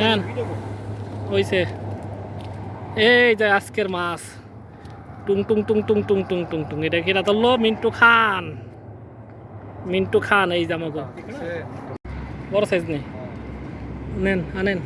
নেন। হইছে। এই যে আজকের মাছ। টুং টুং টুং টুং টুং টুং টুং টুং। এটা কিনা ধরলো? মিন্টু খান। মিন্টু খান এই জামাগো বড় সাইজ নেই। নেন আনেন।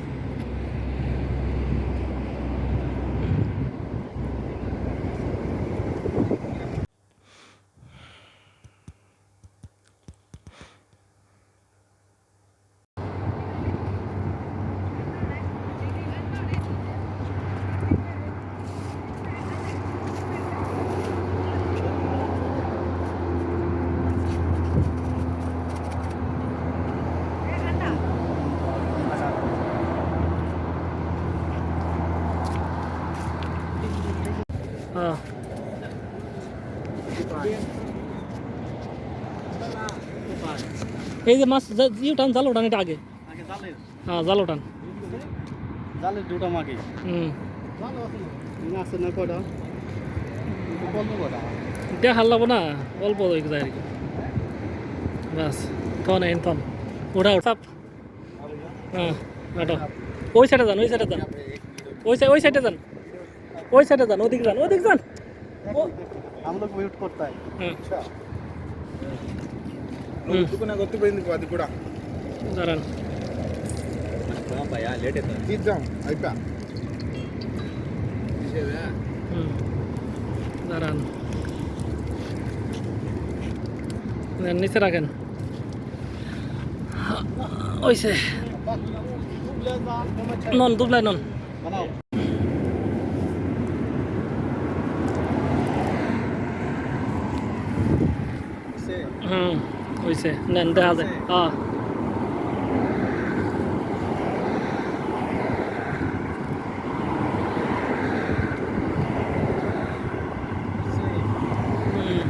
হ্যাঁ এই যে মাছ যা- ই উঠান জাল উঠান এটা আগে। হ্যাঁ জাল উঠান জালের দুটা মাগে। হুম। আছে না কয়টা? এটা হাল না অল্প যায় আর কি বাস তন এন তন উঠা উঠা হ্যাঁ ওটা। ওই সাইডে যান ওই সাইডে যান। ওই সাইড ওই সাইডে যান। ওই সাইডে যান ওদিক যান ওদিক যান हम लोग वेट करता है अच्छा दुकान करते पड़ेंगे वादी पूरा जरा पापा यार लेट है तीन जाम आईपा इसे है जरा নিচে রাখেন ওইসে নন দুবলাই নন হুম ওইসে নেন দেখা যায় হ্যাঁ হুম।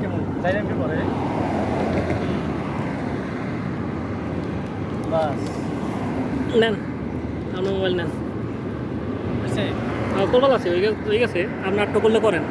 কেমন সাইলেন্ট কি করে বাস। নেন আপনার মোবাইল নেন। হ্যাঁ কোরবাল আছে হয়ে গেছে হয়ে গেছে আপনি আটটা করলে করেন।